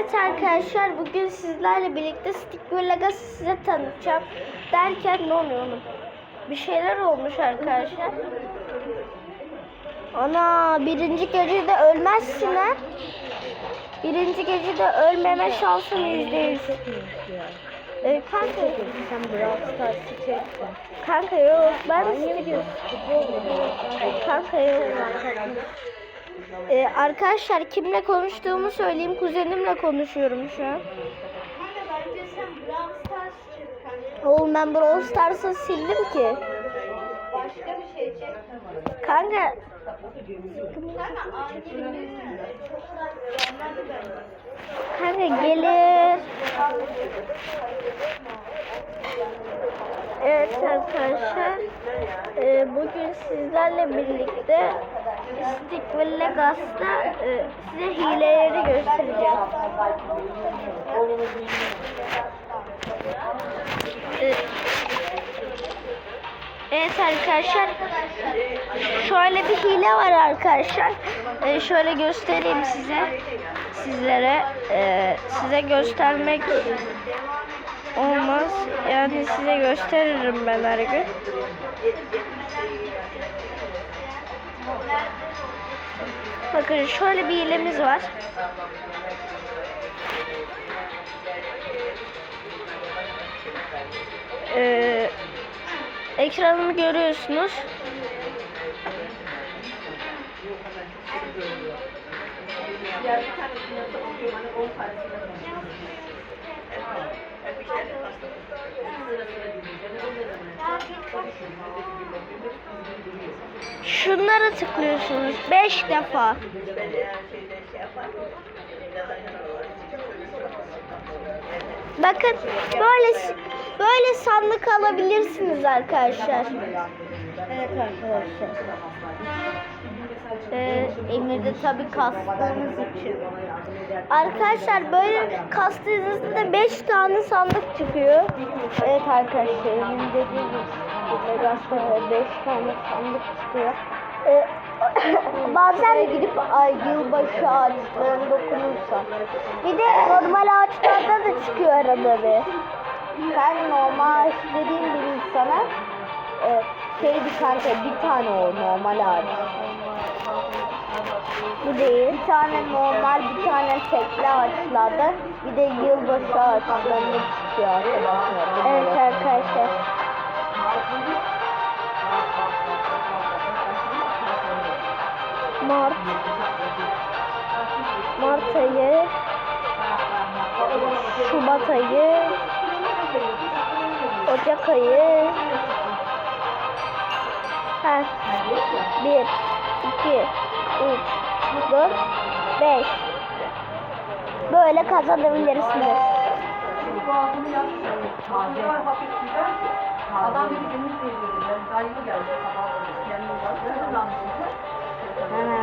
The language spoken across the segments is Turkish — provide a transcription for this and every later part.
Evet arkadaşlar bugün sizlerle birlikte Stick ve Legacy size tanıtacağım. Derken ne oluyor oğlum? Bir şeyler olmuş arkadaşlar. Ana birinci gecede ölmezsin ha. Birinci gecede ölmeme şansın yüzde yüz. Ee, kanka, Sen Brawl Stars'ı çektin. kanka yok ben Kanka yok. Ee, arkadaşlar kimle konuştuğumu söyleyeyim. Kuzenimle konuşuyorum şu an. Oğlum ben Brawl Stars'ı sildim ki. Başka bir şey çek. Kanka Kanka gelir. Evet arkadaşlar. e, bugün sizlerle birlikte Stick ve Legacy'da e, size hileleri göstereceğim. E, Evet arkadaşlar. Şöyle bir hile var arkadaşlar. E, şöyle göstereyim size. Sizlere e, size göstermek olmaz. Yani size gösteririm ben her gün. Bakın şöyle bir hilemiz var. Ee, ekranımı görüyorsunuz. Şunlara tıklıyorsunuz 5 defa. Bakın böyle böyle sandık alabilirsiniz arkadaşlar. Evet arkadaşlar. Ee, Emir'de tabi kastığınız için. Arkadaşlar böyle kastığınızda 5 tane sandık çıkıyor. Evet arkadaşlar Legas'ta 5 tane sandık çıkıyor. Ee, bazen gidip ay, yılbaşı ağaçlarına dokunursa. Bir de normal ağaçlarda da çıkıyor arada bir. Ben normal ağaç dediğim bir insana e, şey bir kanka bir tane o normal ağaç. Bu değil. Bir tane normal, bir tane tekli ağaçlarda, bir de yılbaşı ağaçlarında çıkıyor arkadaşlar. Evet arkadaşlar. Mart. Mart ayı. Şubat ayı. Ocak ayı. Ha. Bir, iki, üç, dört, beş. Böyle kazanabilirsiniz. Adam bir günlük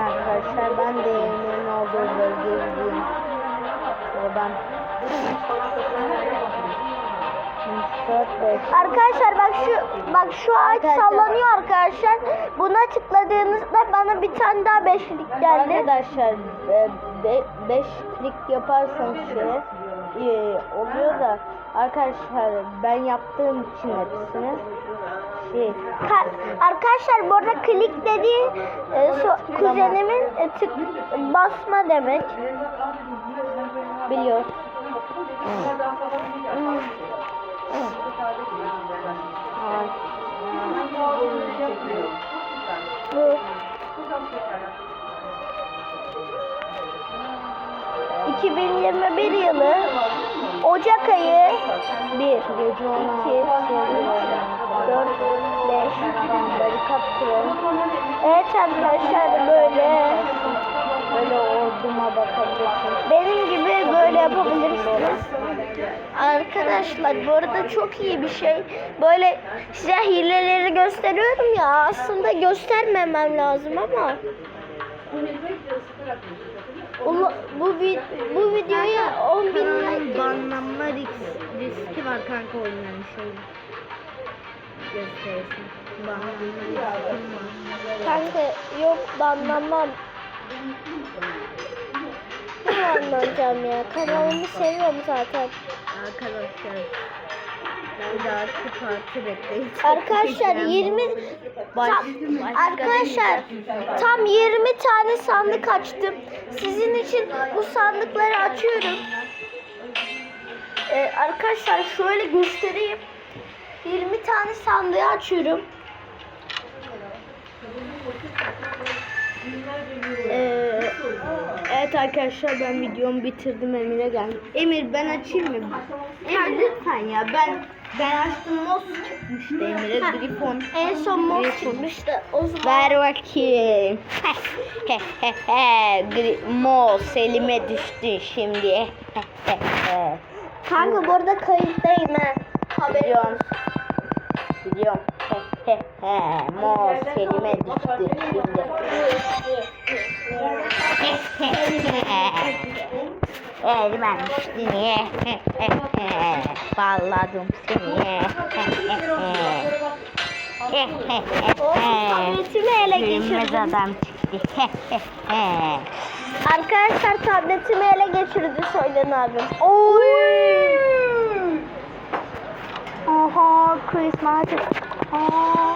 arkadaşlar ben de yemeğin olduğu bölgeye gideyim. Oradan 4 5 Arkadaşlar bak şu bak şu ağaç sallanıyor arkadaşlar. Buna tıkladığınızda bana bir tane daha beşlik geldi. Arkadaşlar 5 klik yaparsanız şeye e, oluyor da arkadaşlar ben yaptığım için hepsini şey Ka- arkadaşlar bu arada klik dediği e, so- kuzenimin e, tık basma demek. biliyoruz. Hmm. 2021 yılı Ocak ayı 1 2 3 4 5 Barikat kuralım. Evet arkadaşlar böyle Böyle orduma bakabilirsiniz. benim gibi böyle yapabilirsiniz. Arkadaşlar bu arada çok iyi bir şey. Böyle size hileleri gösteriyorum ya aslında göstermemem lazım ama Ula- bu vi- bu videoya 10 bin like Banlanma risk, riski var kanka. Banlanma riski var. Kanka yok banlamam. puanlanacağım ya. Kanalımı seviyorum zaten. Arkadaşlar. Arkadaşlar 20 tam, arkadaşlar tam 20 tane sandık açtım. Sizin için bu sandıkları açıyorum. Ee, arkadaşlar şöyle göstereyim. 20 tane sandığı açıyorum. Ee, evet arkadaşlar ben videomu bitirdim Emir'e geldim. Emir ben açayım mı? Emir lütfen ya ben ben açtım mos çıkmıştı Emir'e Ha, Grifon. En son mos çıkmıştı. O zaman Ver bakayım. Gri- Mos elime düştü şimdi. kanka bu arada kayıttayım ha. Biliyorum. Biliyorum. Mos elime düştü şimdi. Düştü niye? Bağladım seni. tabletimi ele geçirdim. adam çıktı. Arkadaşlar tabletimi ele geçirdi Soylan abim. Oy! Oha Christmas. Aa.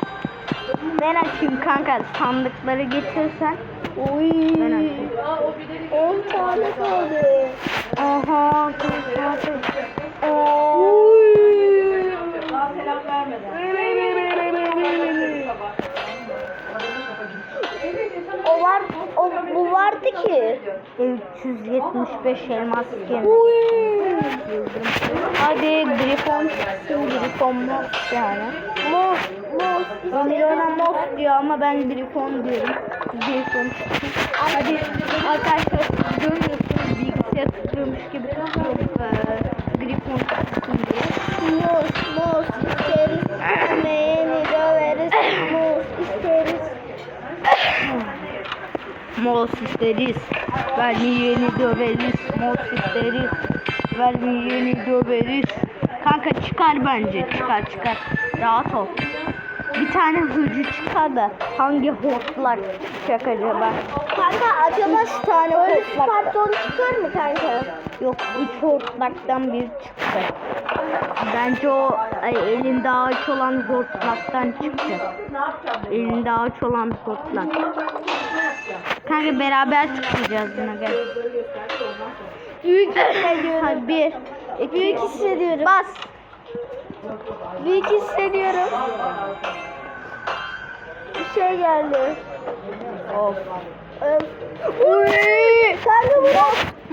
Ben açayım kanka sandıkları getirsen. Oy. Ben açayım. 10 tane kaldı. Christmas. Oy. Daha selam vermeden. O var, o bu vardı ki. 375 elmas. Oy. Hadi Grifon çıksın Grifon Mos yani. Mos, mos. Emir ona Mos diyor ama ben Grifon diyorum. Grifon çıksın. Hadi arkadaşlar siz görüyorsunuz bilgisayar tutuyormuş gibi tutuyorum. Ee, Grifon çıksın diye. Mos, mos isteriz. Istemeyeni döveriz. Mos isteriz. Mos isteriz. Vermeyeni döveriz. Mos isteriz. Vermeyeni döveriz. Kanka çıkar bence. Çıkar çıkar. Rahat ol. Bir tane hıcı çıkar da hangi hortlak çıkacak acaba? Kanka acaba Üç tane hortlak. karton çıkar mı kanka? Yok üç hortlaktan bir çıktı. Bence o ay, elinde ağaç olan hortlaktan çıktı. Elinde ağaç olan hortlak. Kanka beraber çıkacağız buna gel. Büyük hissediyorum. Bir, iki, Büyük hissediyorum. bas. Büyük hissediyorum. Bir şey geldi. Of. Öf. Uy! Kanka bu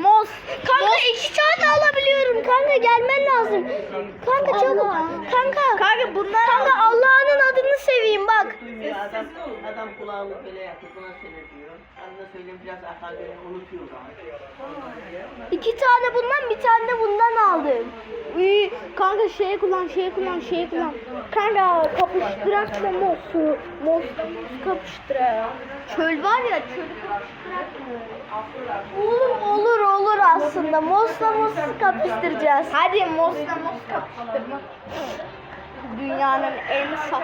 Mos. Kanka iki tane alabiliyorum. Kanka gelmen lazım. Kanka çabuk. Kanka. Kanka bunlar Kanka Adam, adam kulağını böyle yapıyor, buna seyrediyor. Ben de söyleyeyim biraz akar beni unutuyor zaman. İki tane bundan bir tane de bundan aldım. Uy, kanka şey kullan, şey kullan, şey kullan. Kanka kapıştırak da mosu. Mos kapıştırak. Çöl var ya, çölü Olur olur olur aslında. Mosla mosu kapıştıracağız. Hadi Mos'la Mos kapıştırma. Dünyanın en saf.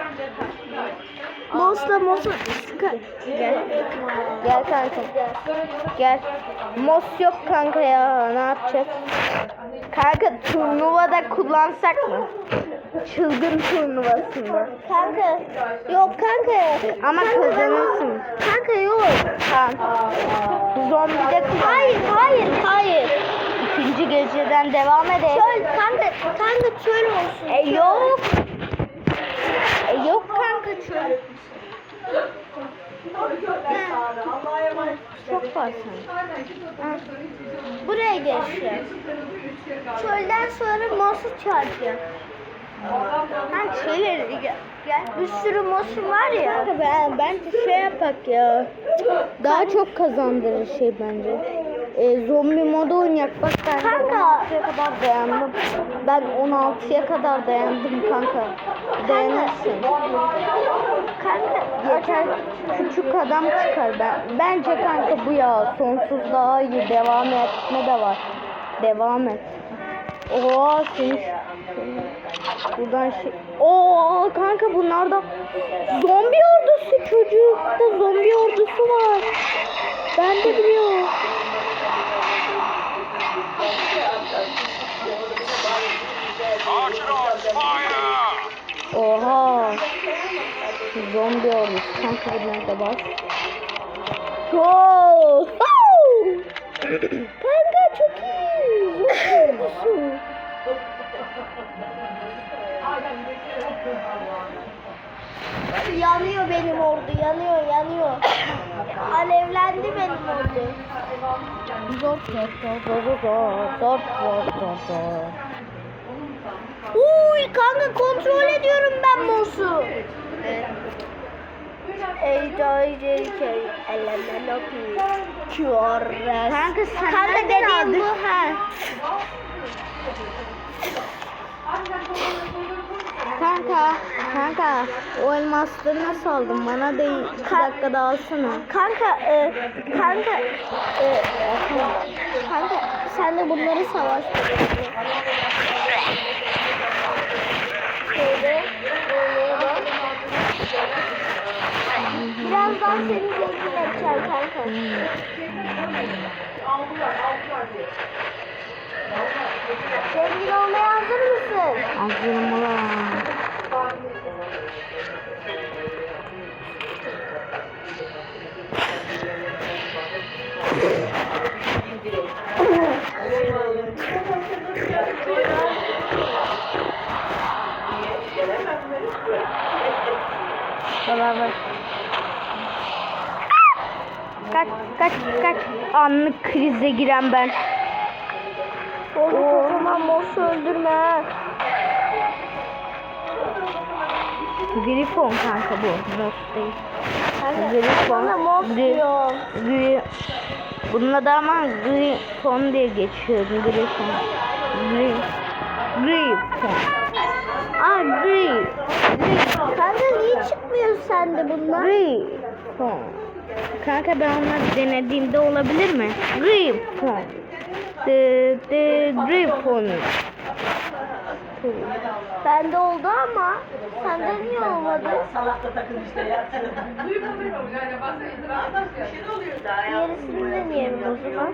Mosla mosu Gel. Gel kanka. Gel. Mos yok kanka ya. Ne yapacağız? Kanka turnuvada kullansak mı? Çılgın turnuvasında. Kanka yok kanka. Ama kazanırsın. Kanka yok. Tamam. Zombide kullan. Hayır hayır hayır. İkinci geceden devam edelim. Çöl kanka kanka çöl olsun. E yok. E yok emanet. Çok var sen. Buraya geçeceğiz. Çölden sonra mosu çağıracağım. Kanka şeyleri gel. Bir sürü mosu var ya. Ben, bence şey yapak ya. Daha çok kazandırır şey bence. E, zombi modu oynayak. Bak ben Kanka. 16'ya kadar dayandım. Ben 16'ya kadar dayandım kanka. Beğenirsin. Yeter küçük adam çıkar. Ben, bence kanka bu ya sonsuz daha iyi. Devam etme de var. Devam et. Oo seni buradan şey. Oo kanka bunlarda zombi ordusu çocukta zombi ordusu var. Ben de biliyorum. Archer on fire! Zombi olmuş. Tam kabinete bas. Wow! Kanka çok iyi. Zombi olmuşsun. yanıyor benim ordu. Yanıyor, yanıyor. Alevlendi benim ordu. Zor, zor, zor, zor, zor, zor, zor, zor. Uy kanka kontrol ediyorum ben boss'u. QRS Kanka sen Kanka dediğim bu ha. Kanka, kanka o elmasları nasıl aldın? Bana da iki dakikada alsana. Kanka e, kanka e, kanka sen de bunları savaştır. Şöyle, böyle bak. Birazdan seni zengin edeceğim kanka. Zengin olmaya hazır mısın? Hazırım ulan. Beraber. Kaç kaç kaç anlık krize giren ben. Oğlum kocaman boss öldürme. Grifon kanka bu. Nos değil. Grifon. Gri-. Gri bunun adı ama Grifon diye geçiyor. Grifon. Gri Grifon. Aa Gri. Kanka niye çıkmıyor sende bunlar? Grifon. Kanka ben onları denediğimde olabilir mi? Griffon. The, the Griffon. Bende oldu ama sende niye olmadı? Salakta takın işte ya. Yerisini deneyelim o zaman.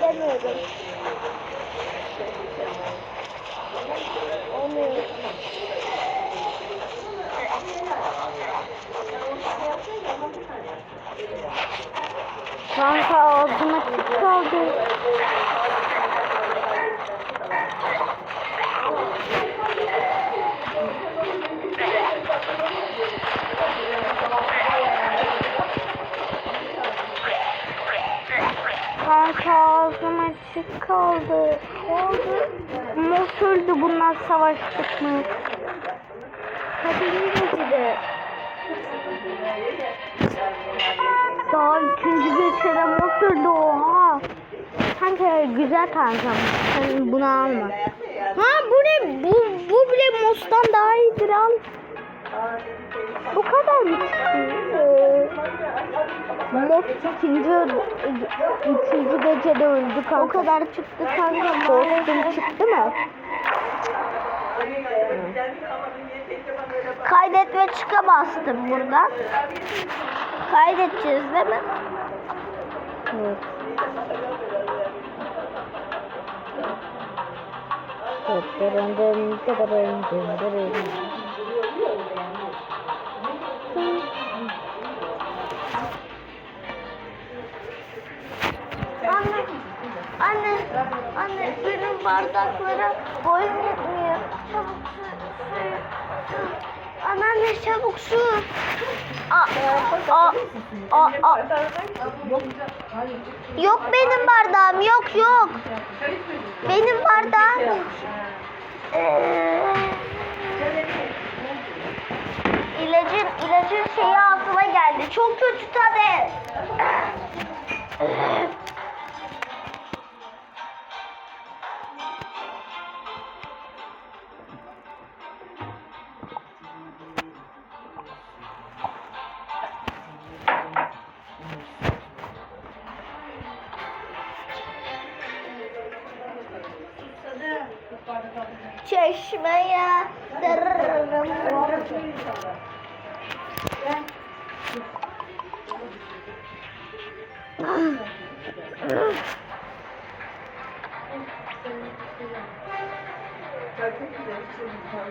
在那个 Kanka ağzıma açık kaldı. Oldu? Mos öldü bunlar savaştık mı? Hadi İngilizce de. Daha ikinci geçere mos öldü oha. Kanka güzel kankam. Sen bunu alma. Ha bu ne? Bu, bu bile Mos'tan daha iyidir al. Bu kadar mı çıktı? Mos ikinci, üçüncü gecede öldü kanka. O kadar çıktı kanka. Kostüm çıktı mı? Kaydet ve çıka bastım buradan. Kaydedeceğiz değil mi? Evet. Anne, anne, anne benim bardaklara boyum yetmiyor. Çabuk su, su, su. Anneanne çabuk su. Aa, aa, aa, aa. Yok benim bardağım, yok yok. Benim bardağım. Ee, ilacın, ilacın şeyi ağzıma geldi. Çok kötü tadı. Çeşmeye dırırırım. Rabe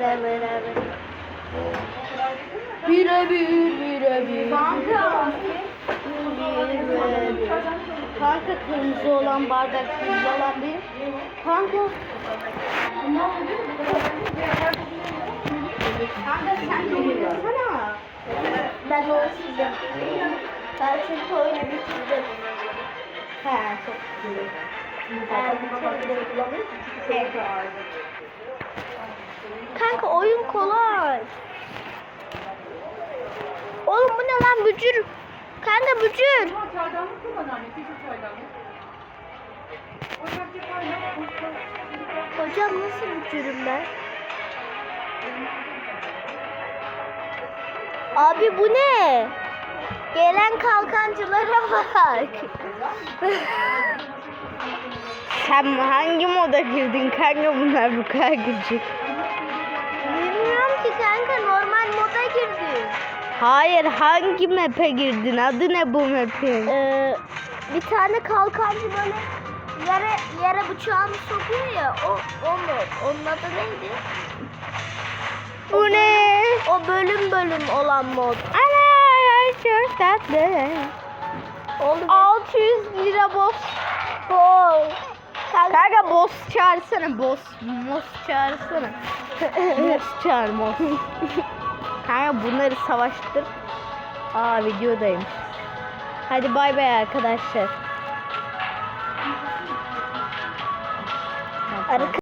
rabe rabe. Birebir birebir. Kanka. Kanka kırmızı olan bardak kırmızı olan benim. Kanka. Kanka sen de oynasana. Ben onu sildim. Ben çünkü oyunu bitirdim. He çok güzel. Ben bitirdim. Kanka oyun kolay. Oğlum bu ne lan bücür? Kanka bücür. Çaydanlık? Küçük çaydanlık. Kaynak. Hocam nasıl bücürüm ben? Abi bu ne? Gelen kalkancılara bak. Sen hangi moda girdin kanka bunlar bu kadar gıcık. Bilmiyorum ki kanka normal moda girdi. Hayır hangi map'e girdin? Adı ne bu map'in? Ee, bir tane kalkancı böyle yere yere bıçağını sokuyor ya o o mod. Onun adı neydi? Bu ne? O bölüm bölüm olan mod. Ana çok tatlı. Oğlum 600 lira boss. Oh. Kanka, Kanka boss çağırsana boss. Boss çağırsana. boss çağır boss. Kanka bunları savaştır. Aa videodayım. Hadi bay bay arkadaşlar. arka